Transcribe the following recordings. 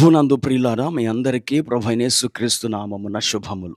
ప్రభునందు ప్రియులారా మీ అందరికీ ప్రభైనేసు క్రీస్తు నామమున శుభములు.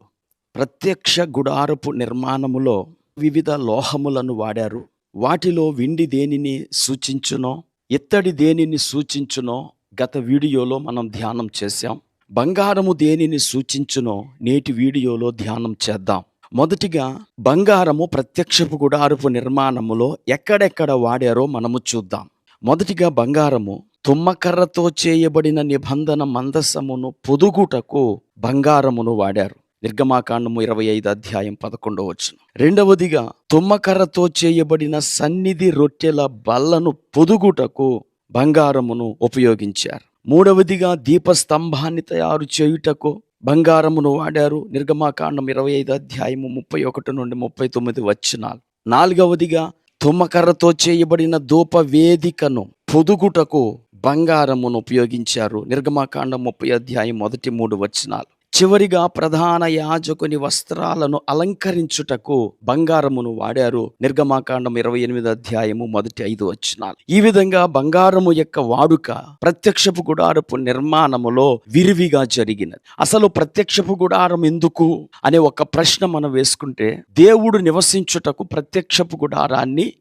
ప్రత్యక్ష గుడారపు నిర్మాణములో వివిధ లోహములను వాడారు. వాటిలో వెండి దేనిని సూచించునో ఇత్తడి దేనిని సూచించునో గత వీడియోలో మనం ధ్యానం చేశాం. బంగారము దేనిని సూచించునో నేటి వీడియోలో ధ్యానం చేద్దాం. మొదటిగా బంగారము ప్రత్యక్షపు గుడారపు నిర్మాణములో ఎక్కడెక్కడ వాడారో మనము చూద్దాం. మొదటిగా బంగారము తుమ్మకర్రతో చేయబడిన నిబంధన మందసమును పొదుగుటకు బంగారమును వాడారు. నిర్గమాకాండము ఇరవై ఐదు అధ్యాయం పదకొండవ వచ్చిన రెండవదిగా తుమ్మకర్రతో చేయబడిన సన్నిధి రొట్టెల బల్లను పొదుగుటకు బంగారమును ఉపయోగించారు. మూడవదిగా దీపస్తంభాన్ని తయారు చేయుటకు బంగారమును వాడారు. నిర్గమాకాండం ఇరవై ఐదు అధ్యాయము ముప్పై ఒకటి నుండి ముప్పై తొమ్మిది వచ్చినాలు నాలుగవదిగా తుమ్మకర్రతో చేయబడిన ధూప వేదికను పొదుగుటకు బంగారమును ఉపయోగించారు. నిర్గమాకాండం ముప్పై అధ్యాయం మొదటి మూడు వచనాలు. చివరిగా ప్రధాన యాజకుని వస్త్రాలను అలంకరించుటకు బంగారమును వాడారు. నిర్గమాకాండం ఇరవై ఎనిమిది అధ్యాయము మొదటి ఐదు వచనాలు. ఈ విధంగా బంగారము యొక్క వాడుక ప్రత్యక్షపు గుడారపు నిర్మాణములో విరివిగా జరిగినది. అసలు ప్రత్యక్షపు గుడారం ఎందుకు అనే ఒక ప్రశ్న మనం వేసుకుంటే దేవుడు నివసించుటకు ప్రత్యక్షపు గుడారాన్ని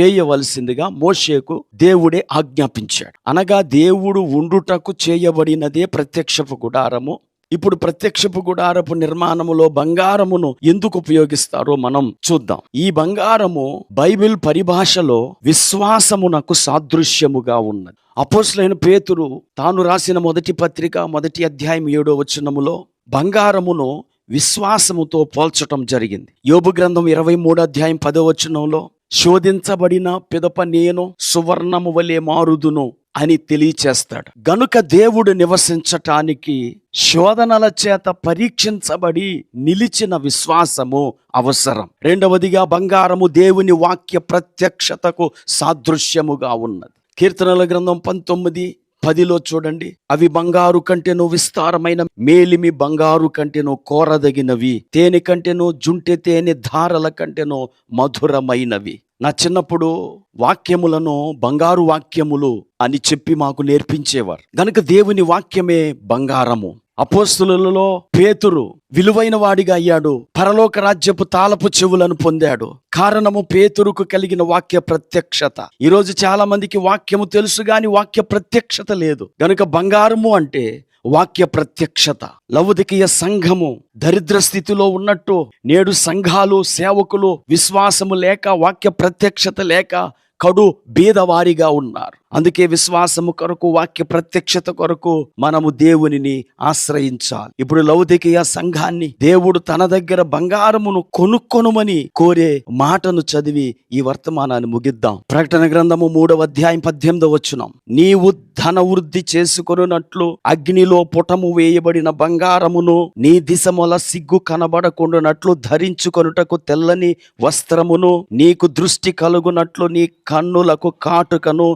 చేయవలసిందిగా మోషేకు దేవుడే ఆజ్ఞాపించాడు. అనగా దేవుడు ఉండుటకు చేయబడినదే ప్రత్యక్షపు గుడారము. ఇప్పుడు ప్రత్యక్షపు గుడారపు నిర్మాణములో బంగారమును ఎందుకు ఉపయోగిస్తారో మనం చూద్దాం. ఈ బంగారము బైబిల్ పరిభాషలో విశ్వాసమునకు సాదృశ్యముగా ఉన్నది. అపోస్లైన పేతురు తాను రాసిన మొదటి పత్రిక మొదటి అధ్యాయం ఏడో వచనములో బంగారమును విశ్వాసముతో పోల్చటం జరిగింది. యోబు గ్రంథం ఇరవై మూడు అధ్యాయం పదో వచనంలో శోధించబడిన పిదప నేను సువర్ణము వలె మారుదును అని తెలియచేస్తాడు. గనుక దేవుడు నివసించటానికి శోధనల చేత పరీక్షించబడి నిలిచిన విశ్వాసము అవసరం. రెండవదిగా బంగారము దేవుని వాక్య ప్రత్యక్షతకు సాదృశ్యముగా ఉన్నది. కీర్తనల గ్రంథం పంతొమ్మిది పదిలో చూడండి. అవి బంగారు కంటేనో విస్తారమైన మేలిమి బంగారు కంటేనో కోరదగినవి. తేనె కంటేనో జుంటె తేనె ధారల కంటేనో మధురమైనవి. నా చిన్నప్పుడు వాక్యములను బంగారు వాక్యములు అని చెప్పి మాకు నేర్పించేవారు. గనుక దేవుని వాక్యమే బంగారము. అపోస్తులలో పేతురు విలువైన వాడిగా అయ్యాడు. పరలోక రాజ్యపు తాళపు చెవులను పొందాడు. కారణము పేతురుకు కలిగిన వాక్య ప్రత్యక్షత. ఈరోజు చాలా మందికి వాక్యము తెలుసు గాని వాక్య ప్రత్యక్షత లేదు. గనుక బంగారము అంటే వాక్య ప్రత్యక్షత. లౌదికీయ సంఘము దరిద్ర స్థితిలో ఉన్నట్టు నేడు సంఘాలు సేవకులు విశ్వాసము లేక వాక్య ప్రత్యక్షత లేక కడు బీదవారిగా ఉన్నారు. అందుకే విశ్వాసము కొరకు వాక్య ప్రత్యక్షత కొరకు మనము దేవునిని ఆశ్రయించాలి. ఇప్పుడు లౌదికీయ సంఘాన్ని దేవుడు తన దగ్గర బంగారమును కొనుక్కొనుమని కోరే మాటను చదివి ఈ వర్తమానాన్ని ముగిద్దాం. ప్రకటన గ్రంథము మూడవ అధ్యాయం పద్దెనిమిదవ వచ్చున్నాం నీవు ధన వృద్ధి చేసుకొనున్నట్లు అగ్నిలో పుటము వేయబడిన బంగారమును నీ దిశముల సిగ్గు కనబడకుండానట్లు ధరించుకొనుటకు తెల్లని వస్త్రమును నీకు దృష్టి కలుగునట్లు నీ కన్నులకు కాటుకను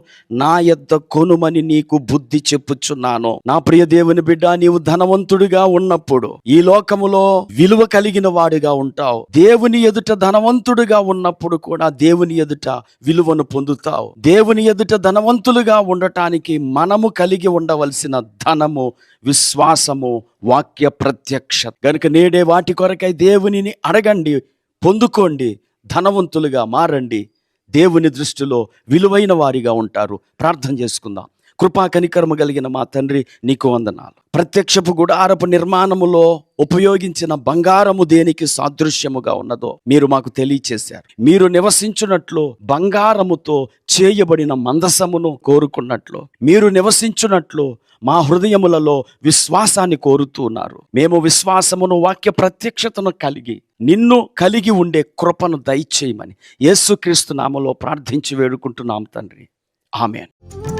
నా యొద్ద కొనుమని నీకు బుద్ధి చెప్పుచున్నాను. నా ప్రియ దేవుని బిడ్డ నీవు ధనవంతుడిగా ఉన్నప్పుడు ఈ లోకములో విలువ కలిగిన వాడిగా ఉంటావు. దేవుని ఎదుట ధనవంతుడిగా ఉన్నప్పుడు కూడా దేవుని ఎదుట విలువను పొందుతావు. దేవుని ఎదుట ధనవంతులుగా ఉండటానికి మనము కలిగి ఉండవలసిన ధనము విశ్వాసము వాక్య ప్రత్యక్ష. కనుక నేడే వాటి కొరకై దేవునిని అడగండి పొందుకోండి ధనవంతులుగా మారండి. దేవుని దృష్టిలో విలువైన వారిగా ఉంటారు. ప్రార్థన చేసుకుందాం. కృపా కనికర్మ కలిగిన మా తండ్రి నీకు వందనాలు. ప్రత్యక్షపు గుడారపు నిర్మాణములో ఉపయోగించిన బంగారము దేనికి సాదృశ్యముగా ఉన్నదో మీరు మాకు తెలియచేశారు. మీరు నివసించున్నట్లు బంగారముతో చేయబడిన మందసమును కోరుకున్నట్లు మీరు నివసించున్నట్లు మా హృదయములలో విశ్వాసాన్ని కోరుతున్నారు మేము విశ్వాసమును వాక్య ప్రత్యక్షతను కలిగి నిన్ను కలిగి ఉండే కృపను దయచేయమని యేసుక్రీస్తు నామలో ప్రార్థించి వేడుకుంటున్నాం తండ్రి. ఆమెన్.